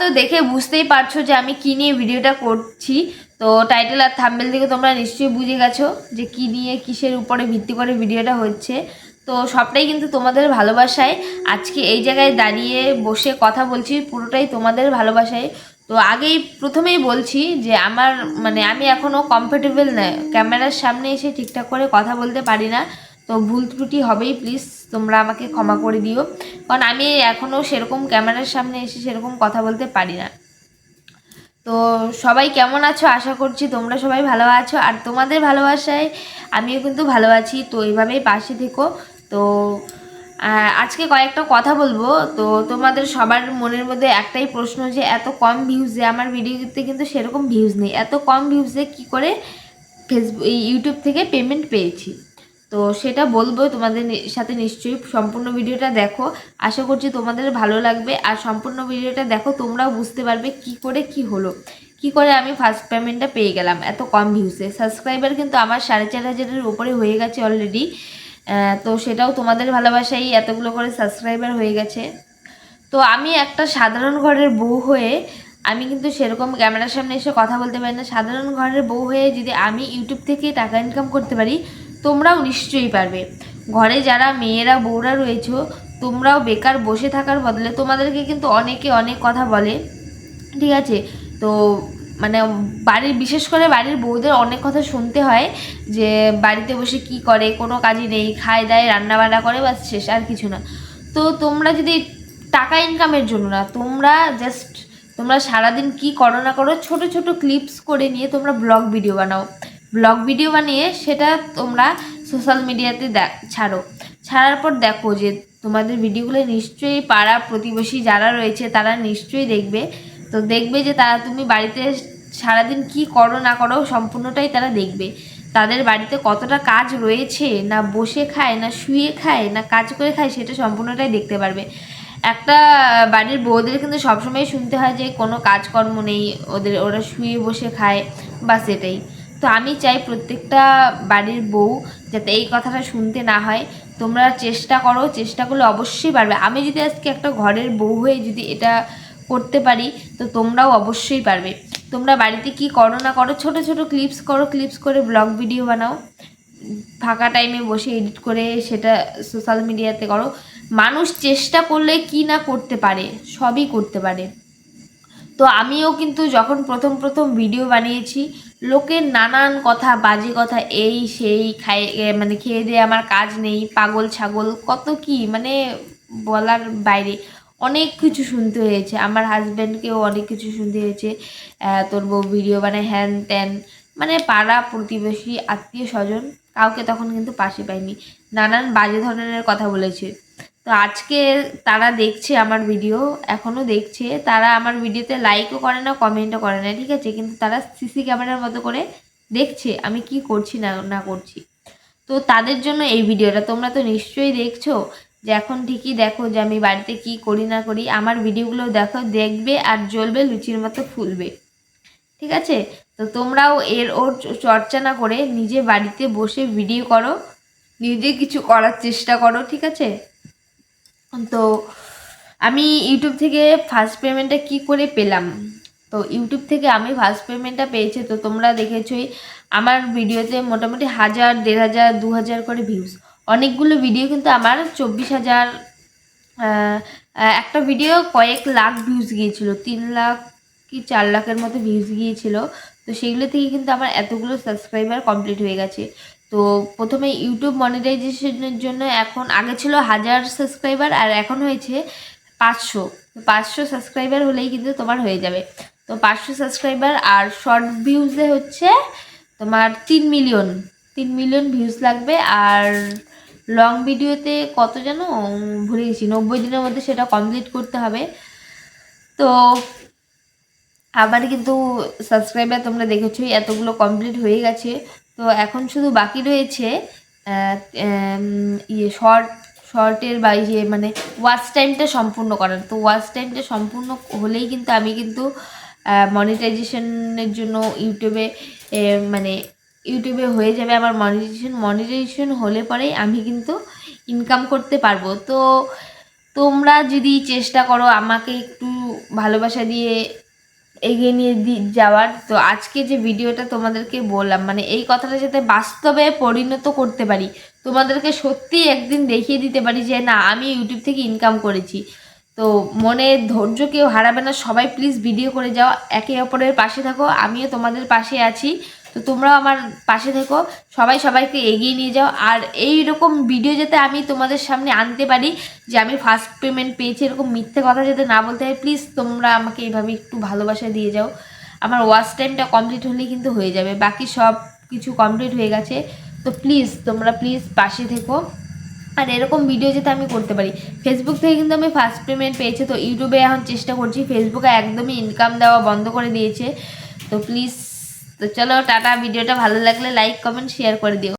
তো দেখে বুঝতেই পারছ যে আমি কী নিয়ে ভিডিওটা করছি। তো টাইটেল আর থাম্বেল থেকে তোমরা নিশ্চয়ই বুঝে গেছো যে কী নিয়ে কিসের উপরে ভিত্তি করে ভিডিওটা হচ্ছে। তো সবটাই কিন্তু তোমাদের ভালোবাসায়। আজকে এই জায়গায় দাঁড়িয়ে বসে কথা বলছি, পুরোটাই তোমাদের ভালোবাসায়। তো আগেই প্রথমেই বলছি যে আমার মানে আমি এখনও কমফোর্টেবল না ক্যামেরার সামনে এসে ঠিকঠাক করে কথা বলতে পারি না। তো ভুল ত্রুটি হবেই প্লিজ তোমরা আমাকে ক্ষমা করে দিও। কারণ আমি এখনও সেরকম ক্যামেরার সামনে এসে সেরকম কথা বলতে পারি না। তো সবাই কেমন আছো? আশা করছি তোমরা সবাই ভালো আছো। আর তোমাদের ভালোবাসায় আমিও কিন্তু ভালো আছি, তো এইভাবেই পাশে থেকো। তো আজকে কয়েকটা কথা বলব। তো তোমাদের সবার মনের মধ্যে একটাই প্রশ্ন যে, এত কম ভিউজে আমার ভিডিওতে কিন্তু সেরকম ভিউজ নেই। এত কম ভিউজে কি করে ফেসবুক ইউটিউব থেকে পেমেন্ট পেয়েছি? তো সেটা বলব, তোমাদের সাথে নিশ্চয়ই সম্পূর্ণ ভিডিওটা দেখো। আশা করছি তোমাদের ভালো লাগবে। আর সম্পূর্ণ ভিডিওটা দেখো, তোমরাও বুঝতে পারবে কি করে কি হলো। কি করে আমি ফার্স্ট পেমেন্টটা পেয়ে গেলাম। এত কম ভিউসে সাবস্ক্রাইবার কিন্তু আমার সাড়ে চার হাজারের উপরে হয়ে গেছে অলরেডি তো সেটাও তোমাদের ভালোবাসাই। এতগুলো করে সাবস্ক্রাইবার হয়ে গেছে। তো আমি একটা সাধারণ ঘরের বউ হয়ে আমি কিন্তু সেরকম ক্যামেরার সামনে এসে কথা বলতে পারি না। সাধারণ ঘরের বউ হয়ে যদি আমি ইউটিউব থেকে টাকা ইনকাম করতে পারি তোমরাও নিশ্চয়ই পারবে। ঘরে যারা মেয়েরা, বউরা রয়েছ, তোমরাও বেকার বসে থাকার বদলে তোমাদেরকে কিন্তু অনেকে অনেক কথা বলে, ঠিক আছে? তো মানে বাড়ির, বিশেষ করে বাড়ির বউদের অনেক কথা শুনতে হয় যে বাড়িতে বসে কি করে, কোনো কাজই নেই, খায় দায়, রান্নাবান্না করে বাস শেষ, আর কিছু না। তো তোমরা যদি টাকা ইনকামের জন্য না, তোমরা জাস্ট তোমরা সারাদিন কি করো না করো, ছোট ছোট ক্লিপস করে নিয়ে তোমরা ব্লগ ভিডিও বানাও। ব্লগ ভিডিও বানিয়ে সেটা তোমরা সোশ্যাল মিডিয়াতে ছাড়ো। ছাড়ার পর দেখো যে তোমাদের ভিডিওগুলো নিশ্চয়ই পাড়া প্রতিবেশী যারা রয়েছে তারা নিশ্চয়ই দেখবে। তো দেখবে যে তারা তুমি বাড়িতে সারাদিন কি করো না করো সম্পূর্ণটাই তারা দেখবে। তাদের বাড়িতে কতটা কাজ রয়েছে, না বসে খায়, না শুয়ে খায়, না কাজ করে খায় সেটা সম্পূর্ণটাই দেখতে পারবে। একটা বাড়ির বউদের কিন্তু সবসময় শুনতে হয় যে কোনো কাজকর্ম নেই, ওদের ওরা শুয়ে বসে খায় বা সেটাই তো আমি চাই প্রত্যেকটা বাড়ির বউ যাতে এই কথাটা শুনতে না হয়। তোমরা চেষ্টা করো, চেষ্টা করলে অবশ্যই পারবে আমি যদি আজকে একটা ঘরের বউ হয়ে যদি এটা করতে পারি, তো তোমরাও অবশ্যই পারবে। তোমরা বাড়িতে কি করো না করো, ছোট ছোট ক্লিপস করো ক্লিপস করে ব্লগ ভিডিও বানাও। ফাঁকা টাইমে বসে এডিট করে সেটা সোশ্যাল মিডিয়াতে করো। মানুষ চেষ্টা করলে কি না করতে পারে, সবই করতে পারে। তো আমিও কিন্তু যখন প্রথম প্রথম ভিডিও বানিয়েছি লোকের নানান কথা, বাজে কথা, এই সেই খাই মানে খেয়ে দিয়ে আমার কাজ নেই, পাগল ছাগল, কত কি মানে বলার বাইরে। অনেক কিছু শুনতে হয়েছে, আমার হাজব্যান্ডকেও অনেক কিছু শুনতে হয়েছে। তোর বউ ভিডিও বানায়, হ্যান ত্যান মানে পাড়া প্রতিবেশী, আত্মীয় স্বজন, কাউকে তখন কিন্তু পাশে পাইনি। নানান বাজে ধরনের কথা বলেছে। তো আজকে তারা দেখছে আমার ভিডিও এখনও দেখছে। তারা আমার ভিডিওতে লাইকও করে না কমেন্টও করে না, ঠিক আছে? কিন্তু তারা সিসি ক্যামেরার মতো করে দেখছে আমি কি করছি না না করছি। তো তাদের জন্য এই ভিডিওটা তোমরা তো নিশ্চয়ই দেখছ যে এখন ঠিকই দেখো যে আমি বাড়িতে কি করি, না করি। আমার ভিডিওগুলো দেখো, দেখবে আর জ্বলবে, লুচির মতো ফুলবে। ঠিক আছে? তো তোমরাও এর ওর চর্চা না করে নিজে বাড়িতে বসে ভিডিও করো, নিজে কিছু করার চেষ্টা করো, ঠিক আছে? তো আমি ইউটিউব থেকে ফার্স্ট পেমেন্টটা কি করে পেলাম? তো ইউটিউব থেকে আমি ফার্স্ট পেমেন্টটা পেয়েছি, তো তোমরা দেখেছই আমার ভিডিওতে মোটামুটি হাজার, দেড় হাজার, দু হাজার করে ভিউজ অনেকগুলো ভিডিও কিন্তু আমার চব্বিশ হাজার একটা ভিডিও কয়েক লাখ ভিউজ গিয়েছিল, তিন লাখ কি চার লাখের মতো ভিউজ গিয়েছিল। তো সেগুলো থেকে কিন্তু আমার এতগুলো সাবস্ক্রাইবার কমপ্লিট হয়ে গেছে। তো প্রথমে ইউটিউব মনিটাইজেশনের জন্য এখন আগে ছিল হাজার সাবস্ক্রাইবার আর এখন হয়েছে পাঁচশো। পাঁচশো সাবস্ক্রাইবার হলেই কিন্তু তোমার হয়ে যাবে। তো পাঁচশো সাবস্ক্রাইবার আর শর্ট ভিউজে হচ্ছে তোমার তিন মিলিয়ন। তিন মিলিয়ন ভিউজ লাগবে আর লং ভিডিওতে কত যেন ভুলে গেছি। নব্বই দিনের মধ্যে সেটা কমপ্লিট করতে হবে। তো আবার কিন্তু সাবস্ক্রাইবার তোমরা দেখেছোই, এতগুলো কমপ্লিট হয়ে গেছে। তো এখন শুধু বাকি রয়েছে ইয়ে শর্ট শর্টের বা ইয়ে মানে ওয়াচ টাইমটা সম্পূর্ণ করার। তো ওয়াচ টাইমটা সম্পূর্ণ হলেই কিন্তু আমি কিন্তু মনিটাইজেশনের জন্য ইউটিউবে মানে ইউটিউবে হয়ে যাবে আমার মনিটাইজেশন মনিটাইজেশন হলে পরেই আমি কিন্তু ইনকাম করতে পারব। তো তোমরা যদি চেষ্টা করো আমাকে একটু ভালোবাসা দিয়ে এগিয়ে নিয়ে যাওয়ার। তো আজকে যে ভিডিওটা তোমাদেরকে বললাম মানে এই কথাটা যাতে বাস্তবে পরিণত করতে পারি, তোমাদেরকে সত্যি একদিন দেখিয়ে দিতে পারি যে, না, আমি ইউটিউব থেকে ইনকাম করেছি। তো মনে ধৈর্য কেউ হারাবে না। সবাই প্লিজ ভিডিও করে যাও। একে অপরের পাশে থাকো। আমিও তোমাদের পাশে আছি। তো তোমরাও আমার পাশে থেকো। সবাই সবাইকে এগিয়ে নিয়ে যাও। আর এই রকম ভিডিও যাতে আমি তোমাদের সামনে আনতে পারি, যে আমি ফার্স্ট পেমেন্ট পেয়েছি, এরকম মিথ্যে কথা যাতে না বলতে হয় প্লিজ তোমরা আমাকে এইভাবে একটু ভালোবাসা দিয়ে যাও। আমার ওয়াচ টাইমটা কমপ্লিট হলেই কিন্তু হয়ে যাবে। বাকি সব কিছু কমপ্লিট হয়ে গেছে। তো প্লিজ তোমরা প্লিজ পাশে থেকো। আর এরকম ভিডিও যাতে আমি করতে পারি ফেসবুক থেকে কিন্তু আমি ফার্স্ট পেমেন্ট পেয়েছি। তো ইউটিউবে এখন চেষ্টা করছি। ফেসবুকে একদমই ইনকাম দেওয়া বন্ধ করে দিয়েছে। তো প্লিজ তো চলো টাটা ভিডিওটা ভালো লাগলে লাইক কমেন্ট শেয়ার করে দিও।